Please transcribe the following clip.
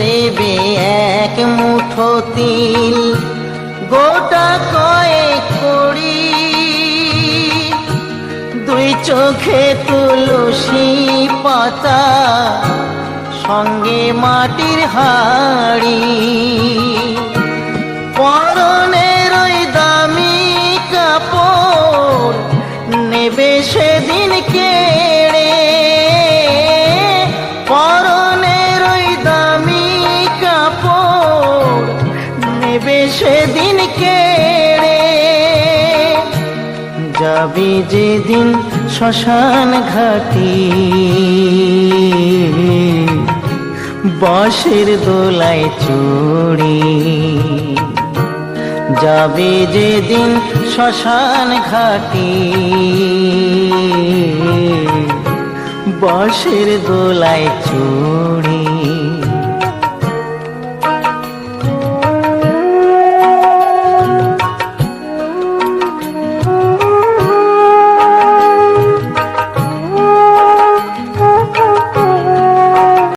দেবে এক মুঠো তিল, গোটা কয়েক করি দুই চোখে তুলসী পাতা, সঙ্গে মাটির হাড়ি। পরনের ওই দামি কাপড় নেবে সেদিন সেদিন কেড়ে যাবে যেদিন শ্মশান ঘাটি। বাঁশের দোলায় চড়ি যাবে যেদিন শ্মশান ঘাটি। বাঁশের দোলায় চড়ি